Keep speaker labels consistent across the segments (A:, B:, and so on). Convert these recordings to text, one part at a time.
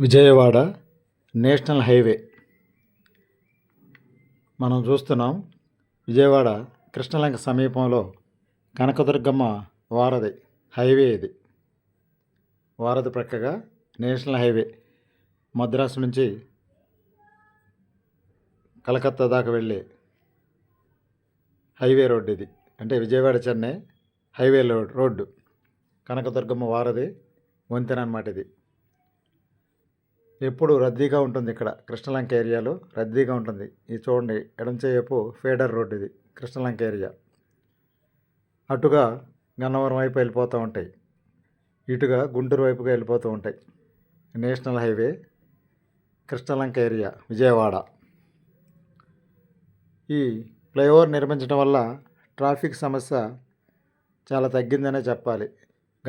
A: Vijayawada national highway. మనం చూస్తున్నాం విజయవాడ కృష్ణలంక సమీపంలో కనకదుర్గమ్మ వారధి హైవే ఇది. వారధి ప్రక్కగా నేషనల్ హైవే. మద్రాసు నుంచి కలకత్తా దాకా వెళ్ళే హైవే రోడ్డు ఇది. అంటే Vijayawada Chennai highway road road. Kanakadurgamma వారధి వంతెన అన్నమాట ఇది. ఎప్పుడు రద్దీగా ఉంటుంది ఇక్కడ కృష్ణలంక ఏరియాలో. రద్దీగా ఉంటుంది. ఇది చూడండి ఎడంచేయపు ఫేడర్ రోడ్ ఇది కృష్ణలంక ఏరియా. అటుగా గన్నవరం వైపు వెళ్ళిపోతూ ఉంటాయి. ఇటుగా గుంటూరు వైపుగా వెళ్ళిపోతూ ఉంటాయి. National highway Krishnalanka area Vijayawada. ఈ ఫ్లైఓవర్ నిర్మించడం వల్ల ట్రాఫిక్ సమస్య చాలా తగ్గిందనే చెప్పాలి.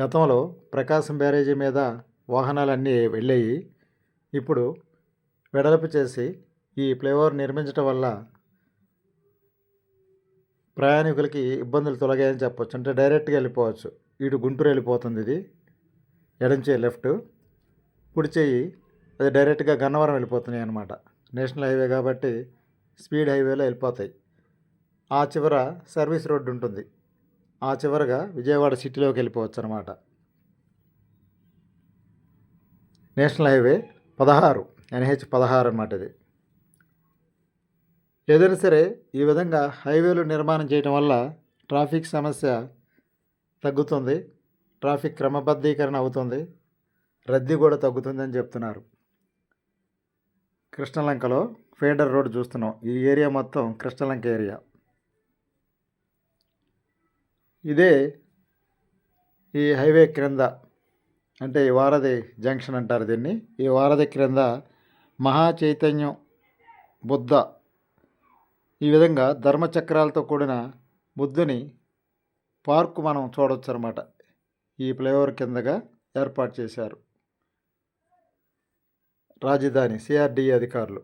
A: గతంలో ప్రకాశం బ్యారేజీ మీద వాహనాలన్నీ వెళ్ళాయి. ఇప్పుడు వెడల్పు చేసి ఈ ఫ్లైఓవర్ నిర్మించడం వల్ల ప్రయాణికులకి ఇబ్బందులు తొలగాయని చెప్పొచ్చు. అంటే డైరెక్ట్గా వెళ్ళిపోవచ్చు. ఇటు గుంటూరు వెళ్ళిపోతుంది ఇది. ఎడం చేయి లెఫ్ట్. కుడి చేయి అది డైరెక్ట్గా గన్నవరం వెళ్ళిపోతున్నాయి అనమాట నేషనల్ హైవే కాబట్టి స్పీడ్ హైవేలో వెళ్ళిపోతాయి. ఆ చివర సర్వీస్ రోడ్డు ఉంటుంది. ఆ చివరగా విజయవాడ సిటీలోకి వెళ్ళిపోవచ్చు అనమాట నేషనల్ హైవే పదహారు. ఎన్హెచ్ పదహారు అన్నమాట ఇది ఏదైనా సరే ఈ విధంగా హైవేలు నిర్మాణం చేయడం వల్ల ట్రాఫిక్ సమస్య తగ్గుతుంది. ట్రాఫిక్ క్రమబద్ధీకరణ అవుతుంది. రద్దీ కూడా తగ్గుతుందని చెప్తున్నారు. కృష్ణలంకలో ఫేడర్ రోడ్ చూస్తున్నాం. ఈ ఏరియా మొత్తం కృష్ణలంక ఏరియా. ఇదే ఈ హైవే క్రింద అంటే ఈ వారధి జంక్షన్ అంటారు దీన్ని. ఈ వారధి క్రింద మహా చైతన్యం బుద్ధ ఈ విధంగా ధర్మచక్రాలతో కూడిన బుద్ధుని పార్కు మనం చూడవచ్చు అనమాట ఈ ఫ్లైఓవర్ కిందగా ఏర్పాటు చేశారు. రాజధాని సిఆర్డీ అధికారులు.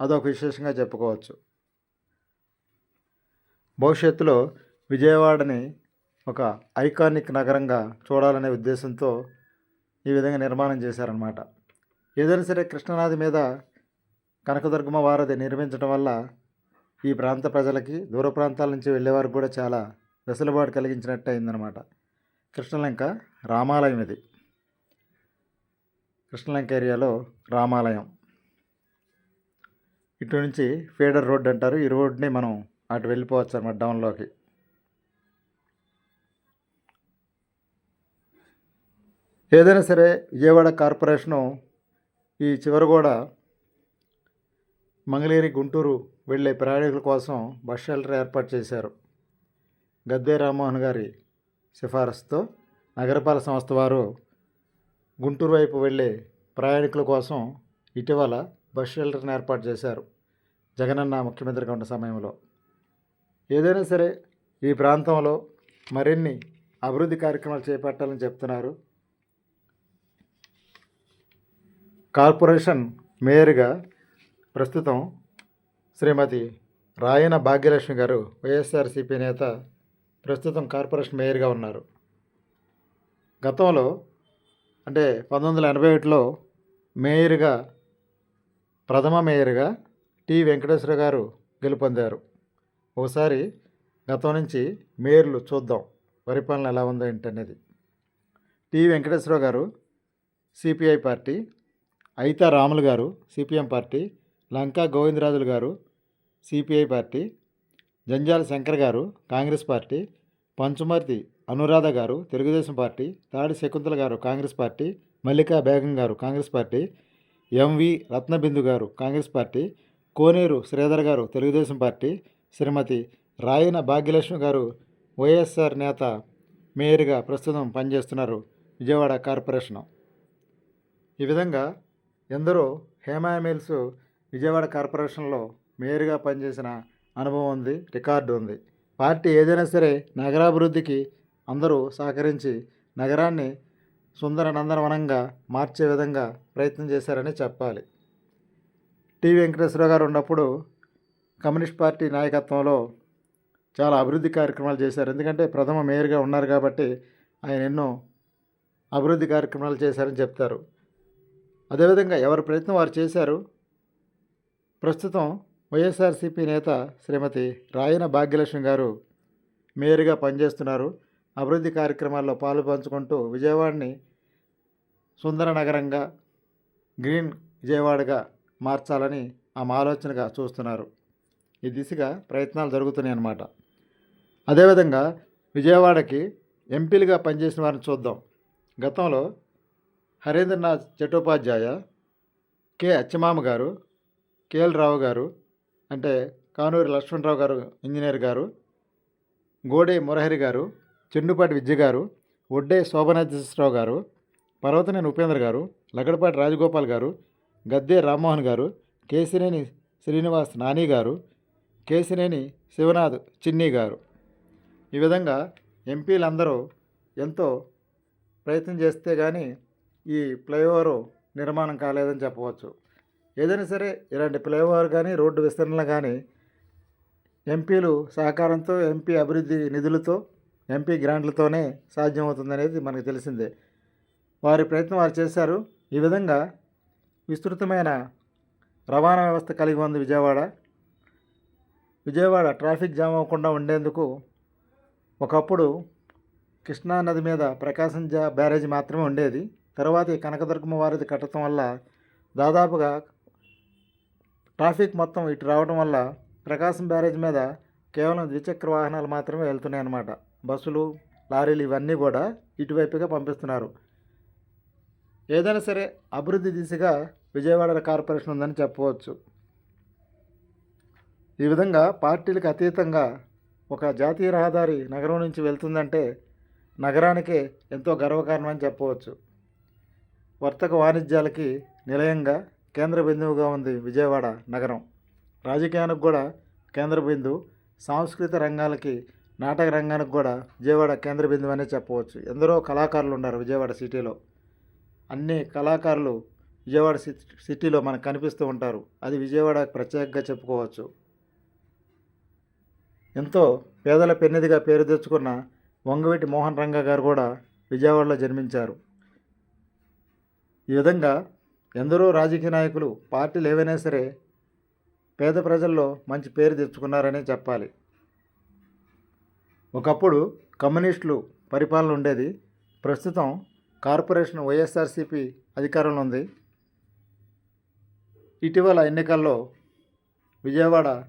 A: అదొక విశేషంగా చెప్పుకోవచ్చు. భవిష్యత్తులో విజయవాడని ఒక ఐకానిక్ నగరంగా చూడాలనే ఉద్దేశంతో ఈ విధంగా నిర్మాణం చేశారనమాట ఏదైనా సరే కృష్ణనాది మీద కనకదుర్గమ్మ వారధి నిర్మించడం వల్ల ఈ ప్రాంత ప్రజలకి దూర ప్రాంతాల నుంచి వెళ్ళేవారు కూడా చాలా వెసులుబాటు కలిగించినట్టు అయిందనమాట కృష్ణలంక రామాలయం ఇది. కృష్ణలంక ఏరియాలో రామాలయం. ఇటు నుంచి ఫీడర్ రోడ్ అంటారు. ఈ రోడ్ని మనం అటు వెళ్ళిపోవచ్చు అనమాట డౌన్లోకి. ఏదైనా సరే విజయవాడ కార్పొరేషను ఈ చివరి కూడా మంగళగిరి గుంటూరు వెళ్ళే ప్రయాణికుల కోసం బస్ షెల్టర్ ఏర్పాటు చేశారు. గద్దే రామ్మోహన్ గారి సిఫారసుతో నగరపాలక సంస్థ వారు గుంటూరు వైపు వెళ్ళే ప్రయాణికుల కోసం ఇటీవల బస్ షెల్టర్ని ఏర్పాటు చేశారు. జగనన్న ముఖ్యమంత్రిగా ఉన్న సమయంలో. ఏదైనా సరే ఈ ప్రాంతంలో మరిన్ని అభివృద్ధి కార్యక్రమాలు చేపట్టాలని చెప్తున్నారు. కార్పొరేషన్ మేయర్గా ప్రస్తుతం శ్రీమతి రాయన భాగ్యలక్ష్మి గారు వైఎస్ఆర్సీపీ నేత ప్రస్తుతం కార్పొరేషన్ మేయర్గా ఉన్నారు. గతంలో అంటే పంతొమ్మిది వందల ఎనభై ఒకటిలో మేయర్గా ప్రథమ మేయర్గా టి వెంకటేశ్వర గారు గెలుపొందారు. ఒకసారి గతం నుంచి మేయర్లు చూద్దాం పరిపాలన ఎలా ఉందో ఏంటనేది టి వెంకటేశ్వర గారు సిపిఐ పార్టీ అయితా రాములు గారు సిపిఎం పార్టీ లంకా గోవిందరాజులు గారు సిపిఐ పార్టీ జంజాల శంకర్ గారు కాంగ్రెస్ పార్టీ పంచుమర్తి అనురాధ గారు తెలుగుదేశం పార్టీ తాడి శకుంతల గారు కాంగ్రెస్ పార్టీ మల్లికా బేగం గారు కాంగ్రెస్ పార్టీ ఎంవి రత్నబిందు గారు కాంగ్రెస్ పార్టీ కోనేరు శ్రీధర్ గారు తెలుగుదేశం పార్టీ శ్రీమతి రాయన భాగ్యలక్ష్మి గారు వైఎస్ఆర్ నేత మేయర్గా ప్రస్తుతం పనిచేస్తున్నారు విజయవాడ కార్పొరేషను. ఈ విధంగా ఎందరో హేమామిల్స్ విజయవాడ కార్పొరేషన్లో మేయర్గా పనిచేసిన అనుభవం ఉంది రికార్డు ఉంది. పార్టీ ఏదైనా సరే నగరాభివృద్ధికి అందరూ సహకరించి నగరాన్ని సుందర నందనవనంగా మార్చే విధంగా ప్రయత్నం చేశారని చెప్పాలి. టి. వెంకటేశ్వరరావు గారు ఉన్నప్పుడు కమ్యూనిస్ట్ పార్టీ నాయకత్వంలో చాలా అభివృద్ధి కార్యక్రమాలు చేశారు. ఎందుకంటే ప్రథమ మేయర్గా ఉన్నారు కాబట్టి ఆయన ఎన్నో అభివృద్ధి కార్యక్రమాలు చేశారని చెప్తారు. అదేవిధంగా ఎవరి ప్రయత్నం వారు చేశారు? ప్రస్తుతం వైఎస్ఆర్సీపీ నేత శ్రీమతి రాయన భాగ్యలక్ష్మి గారు మేయర్గా పనిచేస్తున్నారు. అభివృద్ధి కార్యక్రమాల్లో పాలు పంచుకుంటూ విజయవాడని సుందర నగరంగా గ్రీన్ విజయవాడగా మార్చాలని ఆమె ఆలోచనగా చూస్తున్నారు. ఈ దిశగా ప్రయత్నాలు జరుగుతున్నాయి అన్నమాట. అదేవిధంగా విజయవాడకి ఎంపీలుగా పనిచేసిన వారిని చూద్దాం. గతంలో హరేంద్రనాథ్ చట్టోపాధ్యాయ కె. అచ్చమామ గారు కేఎల్ రావు గారు అంటే కానూరి లక్ష్మణరావు గారు ఇంజనీర్ గారు గోడే మురహరి గారు చెండుపాటి విద్య గారు ఒడ్డే శోభనాథేశ్వరరావు గారు పర్వతనేని ఉపేంద్ర గారు లగడపాటి రాజగోపాల్ గారు గద్దే రామ్మోహన్ గారు కేసినేని శ్రీనివాస్ నాని గారు కేసినేని శివనాథ్ చిన్ని గారు. ఈ విధంగా ఎంపీలందరూ ఎంతో ప్రయత్నం చేస్తే కానీ ఈ ఫ్లైఓవర్ నిర్మాణం కాలేదని చెప్పవచ్చు. ఏదైనా సరే ఇలాంటి ఫ్లైఓవర్ కానీ రోడ్డు విస్తరణ కానీ ఎంపీలు సహకారంతో ఎంపీ అభివృద్ధి నిధులతో ఎంపీ గ్రాంట్లతోనే సాధ్యమవుతుందనేది మనకు తెలిసిందే. వారి ప్రయత్నం వారు చేశారు. ఈ విధంగా విస్తృతమైన రవాణా వ్యవస్థ కలిగి ఉంది విజయవాడ. విజయవాడ ట్రాఫిక్ జామ్ అవ్వకుండా ఉండేందుకు ఒకప్పుడు కృష్ణా నది మీద ప్రకాశం జా బ్యారేజ్ మాత్రమే ఉండేది. తర్వాత ఈ కనకదుర్గమ్మ వారిది కట్టడం వల్ల దాదాపుగా ట్రాఫిక్ మొత్తం ఇటు రావడం వల్ల ప్రకాశం బ్యారేజ్ మీద కేవలం ద్విచక్ర వాహనాలు మాత్రమే వెళ్తున్నాయి అన్నమాట బస్సులు లారీలు ఇవన్నీ కూడా ఇటువైపుగా పంపిస్తున్నారు. ఏదైనా సరే అభివృద్ధి దిశగా విజయవాడ కార్పొరేషన్ ఉందని చెప్పవచ్చు. ఈ విధంగా పార్టీలకు అతీతంగా ఒక జాతీయ రహదారి నగరం నుంచి వెళ్తుందంటే నగరానికే ఎంతో గర్వకారణం అని చెప్పవచ్చు. వర్తక వాణిజ్యాలకి నిలయంగా కేంద్ర బిందువుగా ఉంది విజయవాడ నగరం. రాజకీయానికి కూడా కేంద్ర బిందువు సాంస్కృతిక రంగాలకి నాటక రంగానికి కూడా విజయవాడ కేంద్ర బిందువు అనే చెప్పవచ్చు. ఎందరో కళాకారులు ఉన్నారు విజయవాడ సిటీలో. అన్ని కళాకారులు విజయవాడ సిటీలో మనకు కనిపిస్తూ ఉంటారు. అది విజయవాడ ప్రత్యేకంగా చెప్పుకోవచ్చు. ఎంతో పేదల పెన్నిదిగా పేరు తెచ్చుకున్న వంగవీటి మోహన్ రంగా గారు కూడా విజయవాడలో జన్మించారు. ఈ విధంగా ఎందరో రాజకీయ నాయకులు పార్టీలు ఏవైనా సరే పేద ప్రజల్లో మంచి పేరు తెచ్చుకున్నారనే చెప్పాలి. ఒకప్పుడు కమ్యూనిస్టులు పరిపాలన ఉండేది. ప్రస్తుతం కార్పొరేషన్ వైఎస్ఆర్సీపీ అధికారంలో ఉంది. ఇటీవల ఎన్నికల్లో విజయవాడ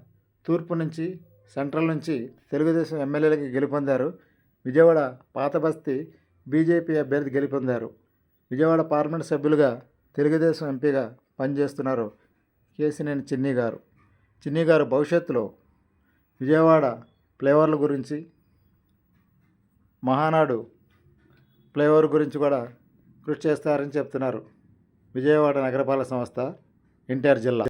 A: తూర్పు నుంచి సెంట్రల్ నుంచి తెలుగుదేశం ఎమ్మెల్యేలకి గెలుపొందారు. విజయవాడ పాత బస్తీ బీజేపీ అభ్యర్థి గెలుపొందారు. విజయవాడ పార్లమెంట్ సభ్యులుగా తెలుగుదేశం ఎంపీగా పనిచేస్తున్నారు కేసినేని చిన్ని గారు. చిన్ని గారు భవిష్యత్తులో విజయవాడ ఫ్లేవర్ల గురించి మహానాడు ఫ్లేవర్ గురించి కూడా కృషి చేస్తారని చెప్తున్నారు విజయవాడ నగరపాలక సంస్థ ఎన్టీఆర్ జిల్లా.